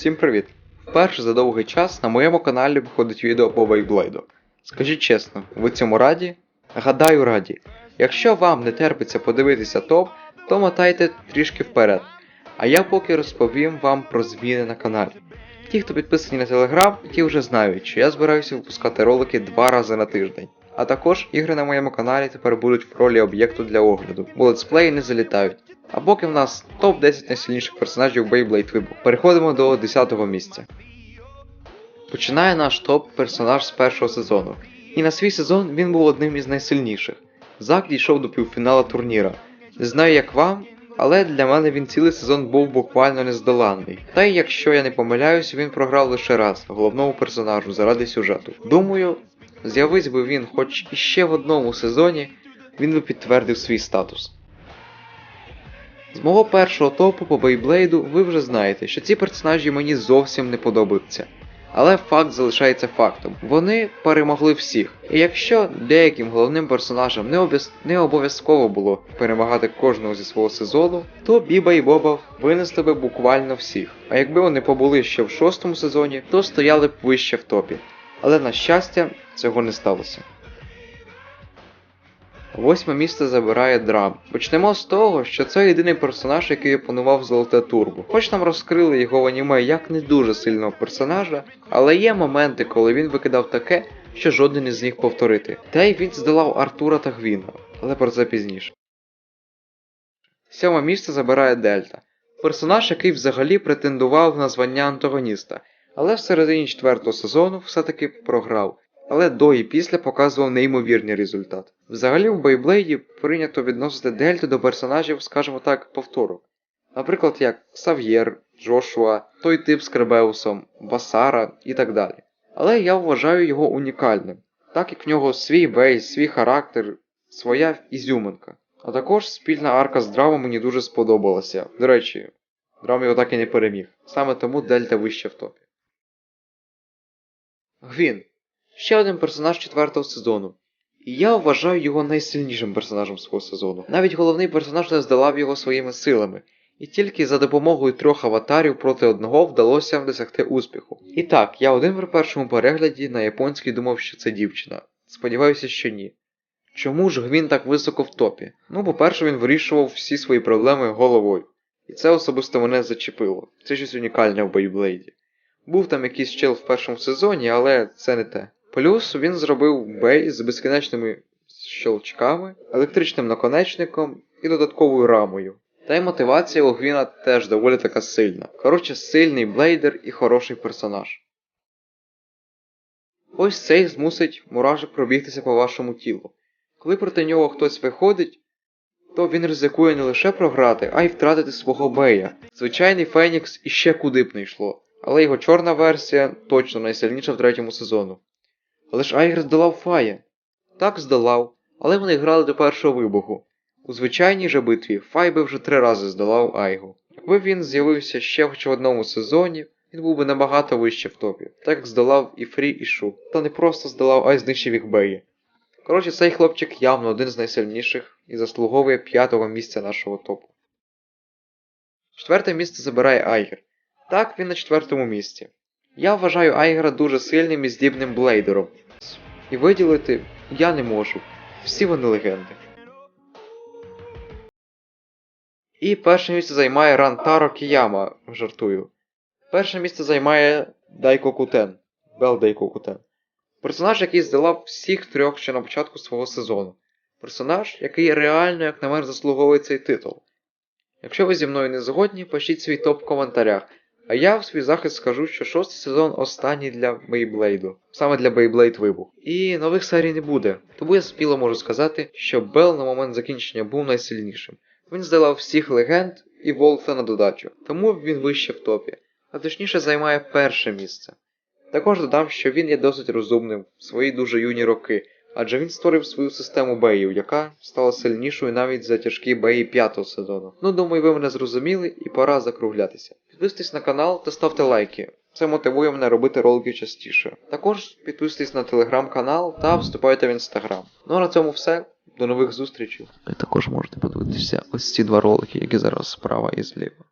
Всім привіт! Вперше за довгий час на моєму каналі виходить відео по Бейблейду. Скажіть чесно, ви цьому раді? Гадаю, раді. Якщо вам не терпиться подивитися топ, то мотайте трішки вперед. А я поки розповім вам про зміни на каналі. Ті, хто підписані на телеграм, ті вже знають, що я збираюся випускати ролики два рази на тиждень. А також ігри на моєму каналі тепер будуть в ролі об'єкту для огляду, бо летсплеї не залітають. А поки в нас топ-10 найсильніших персонажів Beyblade Вибух. Переходимо до 10 го місця. Починає наш топ персонаж з першого сезону. І на свій сезон він був одним із найсильніших. Зак дійшов до півфіналу турніра. Не знаю як вам, але для мене він цілий сезон був буквально нездоланний. Та й якщо я не помиляюсь, він програв лише раз головному персонажу заради сюжету. Думаю, з'явись би він хоч іще в одному сезоні, він би підтвердив свій статус. З мого першого топу по Бейблейду ви вже знаєте, що ці персонажі мені зовсім не подобаються. Але факт залишається фактом. Вони перемогли всіх. І якщо деяким головним персонажам не, обяс... не обов'язково було перемагати кожного зі свого сезону, то Біба і Боба винесли би буквально всіх. А якби вони побули ще в шостому сезоні, то стояли б вище в топі. Але на щастя, цього не сталося. Восьме місце забирає драм. Почнемо з того, що це єдиний персонаж, який опанував Золоте Турбо. Хоч нам розкрили його в аніме як не дуже сильного персонажа, але є моменти, коли він викидав таке, що жоден не зміг повторити. Та й він здолав Артура та Гвіна, але про це пізніше. Сьоме місце забирає Дельта. Персонаж, який взагалі претендував на звання антагоніста, але в середині четвертого сезону все-таки програв але до і після показував неймовірний результат. Взагалі в Бейблейді прийнято відносити Дельту до персонажів, скажімо так, повторок. Наприклад, як Сав'єр, Джошуа, той тип з Кребеусом, Басара і так далі. Але я вважаю його унікальним, так як в нього свій бейс, свій характер, своя ізюминка. А також спільна арка з драмом мені дуже сподобалася. До речі, драм його так і не переміг. Саме тому Дельта вище в топі. Гвін. Ще один персонаж четвертого сезону. І я вважаю його найсильнішим персонажем свого сезону. Навіть головний персонаж не здолав його своїми силами, і тільки за допомогою трьох аватарів проти одного вдалося досягти успіху. І так, я один при першому перегляді на японській думав, що це дівчина. Сподіваюся, що ні. Чому ж Гвін так високо в топі? Ну, по-перше, він вирішував всі свої проблеми головою. І це особисто мене зачепило. Це щось унікальне в Бейблейді. Був там якийсь чел в першому сезоні, але це не те. Плюс він зробив бей з безкінечними щелчками, електричним наконечником і додатковою рамою. Та й мотивація у Гвіна теж доволі така сильна. Коротше, сильний блейдер і хороший персонаж. Ось цей змусить муражик пробігтися по вашому тілу. Коли проти нього хтось виходить, то він ризикує не лише програти, а й втратити свого бея. Звичайний Фенікс іще куди б не йшло, але його чорна версія точно найсильніша в третьому сезону. Але ж Айгер здолав Фая. Так здолав, але вони грали до першого вибуху. У звичайній же битві Фай би вже три рази здолав Айгу. Якби він з'явився ще хоч в одному сезоні, він був би набагато вище в топі, так як здолав і Фрі, і Шу. Та не просто здолав, а й знищив їх Беї. Коротше, цей хлопчик явно один з найсильніших і заслуговує п'ятого місця нашого топу. Четверте місце забирає Айгер. Так, він на четвертому місці. Я вважаю Айгера дуже сильним і здібним блейдером. І виділити я не можу. Всі вони легенди. І перше місце займає Рантаро Кіяма, жартую. Перше місце займає Дайко Кутен. Бел Дайко Кутен. Персонаж, який здолав всіх трьох ще на початку свого сезону. Персонаж, який реально, як на мене, заслуговує цей титул. Якщо ви зі мною не згодні, пишіть свій топ в коментарях. А я в свій захист скажу, що шостий сезон останній для Бейблейду, саме для Бейблейд Вибух. І нових серій не буде. Тому я спіло можу сказати, що Бел на момент закінчення був найсильнішим. Він здолав всіх легенд і Волфа на додачу, тому він вище в топі, а точніше займає перше місце. Також додам, що він є досить розумним в свої дуже юні роки, адже він створив свою систему беїв, яка стала сильнішою навіть за тяжкі беї п'ятого сезону. Ну думаю, ви мене зрозуміли і пора закруглятися. Підписуйтесь на канал та ставте лайки. Це мотивує мене робити ролики частіше. Також підписуйтесь на телеграм-канал та вступайте в інстаграм. Ну а на цьому все. До нових зустрічей. Ви також можете подивитися ось ці два ролики, які зараз справа і зліва.